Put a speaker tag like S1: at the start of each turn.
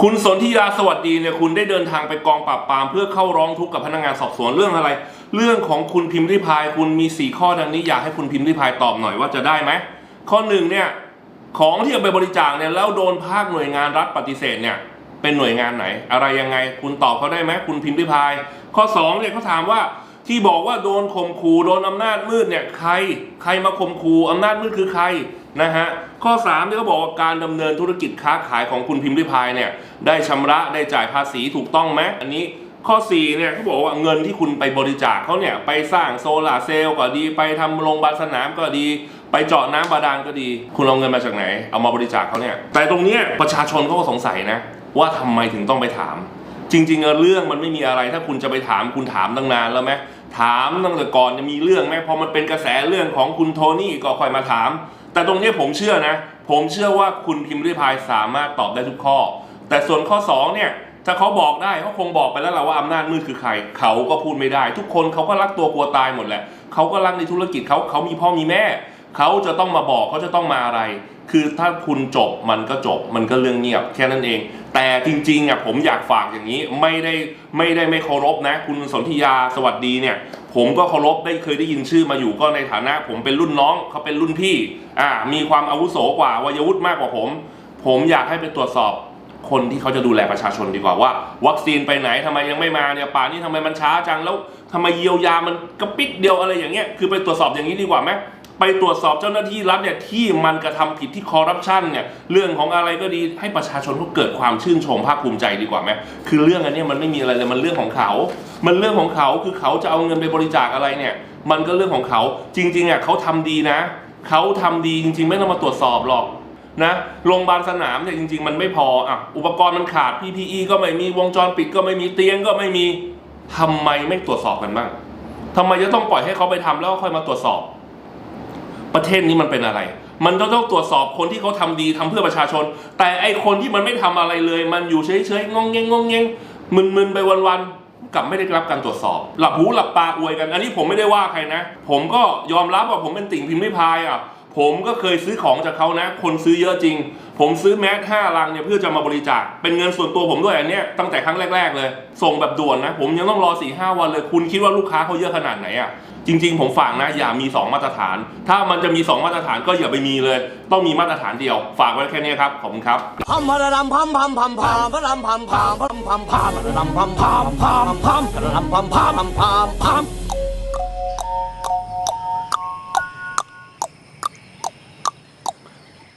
S1: คุณสนธิยาสวัสดีเนี่ยคุณได้เดินทางไปกองปราบปรามเพื่อเข้าร้องทุกข์กับพนักงานสอบสวนเรื่องอะไร เรื่องของคุณพิมพ์ริพายคุณมีสี่ข้อดังนี้อยากให้คุณพิมพ์ริพายตอบหน่อยว่าจะได้ไหมข้อหนึ่งเนี่ยของที่เอาไปบริจาคเนี่ยแล้วโดนภาคหน่วยงานรัฐปฏิเสธเนี่ยเป็นหน่วยงานไหน อะไรยังไงคุณตอบเขาได้ไหมคุณพิมพ์ริพาย ข้อสองเนี่ยเขาถามว่าที่บอกว่าโดนข่มขู่โดนอำนาจมืดเนี่ยใคร ใครมาข่มขู่อำนาจมืดคือใครนะฮะ ข้อ3เนี่เขาบอกว่าการดำเนินธุรกิจค้าขายของคุณพิมพ์ริพายเนี่ยได้ชำระได้จ่ายภาษีถูกต้องไหมอันนี้ข้อ4เนี่ยเขาบอกว่าเงินที่คุณไปบริจาคเขาเนี่ยไปสร้างโซลาร์เซลล์ก็ดีไปทำโรงพยาบาลสนามก็ดี ไปเจาะน้ำบาดาลก็ดี คุณเอาเงินมาจากไหน เอามาบริจาคเขาเนี่ยแต่ตรงเนี้ยประชาชนเขาก็สงสัยนะว่าทำไมถึงต้องไปถาม จริงๆเรื่องมันไม่มีอะไรถ้าคุณจะไปถามคุณถามตั้งนานแล้วไหมถามตั้งแต่ก่อนจะมีเรื่องไหมพอมันเป็นกระแสเรื่องของคุณโทนี่ก็ค่อยมาถาม แต่ตรงนี้ผมเชื่อนะ ผมเชื่อว่าคุณพิมพ์ริพายสามารถตอบได้ทุกข้อ แต่ส่วนข้อสองเนี่ย ถ้าเขาบอกได้เขาคงบอกไปแล้วเราว่าอำนาจมืดคือใคร เขาก็พูดไม่ได้ ทุกคนเขาก็รักตัวกลัวตายหมดแหละเขาก็รักในธุรกิจเขาเขามีพ่อมีแม่ เขาจะต้องมาบอกเขาจะต้องมาอะไร คือถ้าคุณจบมันก็จบมันก็เรื่องเงียบแค่นั้นเอง แต่จริงๆอะผมอยากฝากอย่างนี้ไม่ได้ไม่ได้ไม่เคารพนะ คุณสนธิยาสวัสดีเนี่ย ผมก็เคารพได้เคยได้ยินชื่อมาอยู่ก็ในฐานะ ผมเป็นรุ่นน้องเขาเป็นรุ่นพี่อ่ามีความอาวุโสกว่าวัยวุฒิมากกว่าผม ผมอยากให้ไปตรวจสอบคนที่เขาจะดูแลประชาชนดีกว่าว่า วัคซีนไปไหนทำไมยังไม่มาเนี่ยป่านี้ทำไมมันช้าจังแล้วทำไมเยียวยามันกระปิดเดียวอะไรอย่างเงี้ยคือไปตรวจสอบอย่างนี้ดีกว่าไหม ไปตรวจสอบเจ้าหน้าที่รัฐเนี่ยที่มันกระทำผิดที่คอร์รัปชันเนี่ยเรื่องของอะไรก็ดีให้ประชาชนเขาเกิดความชื่นชมภาคภูมิใจดีกว่าไหมคือเรื่องอันนี้มันไม่มีอะไรเลยมันเรื่องของเขา มันเรื่องของเขาคือเขาจะเอาเงินไปบริจาคอะไรเนี่ย มันก็เรื่องของเขาจริงๆอะเขาทำดีนะเขาทำดีจริง ๆ ไม่ต้องมาตรวจสอบหรอกนะโรงพยาบาลสนามเนี่ยจริง ๆ มันไม่พออะอุปกรณ์มันขาด PPE ก็ไม่มีวงจรปิดก็ไม่มีเตียงก็ไม่มีทำไมไม่ตรวจสอบกันบ้างทำไมจะต้องปล่อยให้เขาไปทำแล้วค่อยมาตรวจสอบ ประเทศนี้มันเป็นอะไร มันต้องต้องตรวจสอบคนที่เขาทำดีทำเพื่อประชาชน แต่ไอคนที่มันไม่ทำอะไรเลย มันอยู่เฉยๆงงเงงงงเงงมึนๆไปวันๆกลับไม่ได้รับการตรวจสอบ หลับหูหลับตาอวยกัน อันนี้ผมไม่ได้ว่าใครนะ ผมก็ยอมรับว่าผมเป็นติ่งพิมพ์ริพายอะ ผมก็เคยซื้อของจากเขานะ คนซื้อเยอะจริง ผมซื้อแมสห้าลังเนี่ยเพื่อจะมาบริจาค เป็นเงินส่วนตัวผมด้วยอันเนี้ยตั้งแต่ครั้งแรก ๆ เลย ส่งแบบด่วนนะ ผมยังต้องรอ4ี่ห้าวันเลย คุณคิดว่าลูกค้าเขาเยอะขนาดไหนอะ จริง ๆ ผมฝากนะ อย่ามี 2 มาตรฐาน ถ้ามันจะมี 2 มาตรฐานก็อย่าไปมีเลย ต้องมีมาตรฐานเดียว ฝากไว้แค่นี้ครับ ขอบคุณครับ
S2: พัมพระดำพัมพัมพัมพัมพระดำพัมพัมพัมพัมพัมพระดำพัมพัมพัมพัมพระดำพัมพัมพัมพัมพัม